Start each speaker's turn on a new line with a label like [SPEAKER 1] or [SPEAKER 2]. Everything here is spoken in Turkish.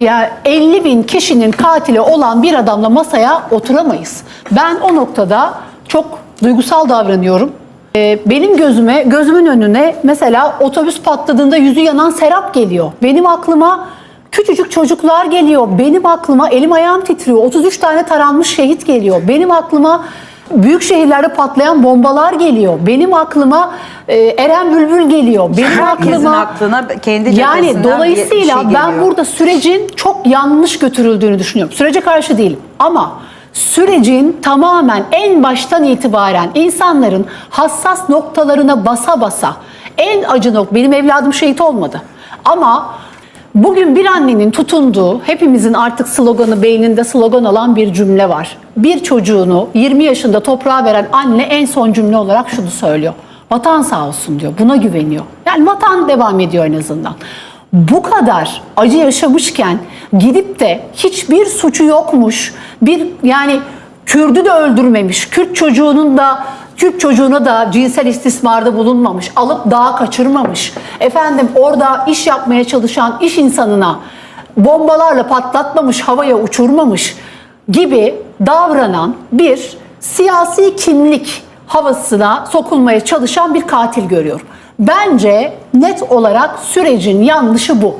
[SPEAKER 1] Ya 50 bin kişinin katili olan bir adamla masaya oturamayız. Ben o noktada çok duygusal davranıyorum. Ee, benim gözüme, gözümün önüne mesela otobüs patladığında yüzü yanan Serap geliyor. Benim aklıma küçücük çocuklar geliyor. Benim aklıma elim ayağım titriyor. 33 tane taranmış şehit geliyor. Benim aklıma büyük şehirlerde patlayan bombalar geliyor. Benim aklıma e, Eren Bülbül geliyor. Benim
[SPEAKER 2] Herkesin
[SPEAKER 1] aklıma
[SPEAKER 2] aklına kendi
[SPEAKER 1] yani
[SPEAKER 2] cephesinden bir
[SPEAKER 1] dolayısıyla
[SPEAKER 2] şey
[SPEAKER 1] ben burada sürecin çok yanlış götürüldüğünü düşünüyorum. Sürece karşı değilim ama sürecin tamamen en baştan itibaren insanların hassas noktalarına basa basa en acı nokta benim evladım şehit olmadı ama Bugün bir annenin tutunduğu, hepimizin artık sloganı beyninde slogan olan bir cümle var. Bir çocuğunu 20 yaşında toprağa veren anne en son cümle olarak şunu söylüyor. Vatan sağ olsun diyor. Buna güveniyor. Yani vatan devam ediyor en azından. Bu kadar acı yaşamışken gidip de hiçbir suçu yokmuş. Bir yani Kürdü de öldürmemiş. Kürt çocuğunun da Kürt çocuğuna da cinsel istismarda bulunmamış, alıp dağa kaçırmamış. Efendim orada iş yapmaya çalışan iş insanına bombalarla patlatmamış, havaya uçurmamış gibi davranan bir siyasi kimlik havasına sokulmaya çalışan bir katil görüyorum. Bence net olarak sürecin yanlışı bu.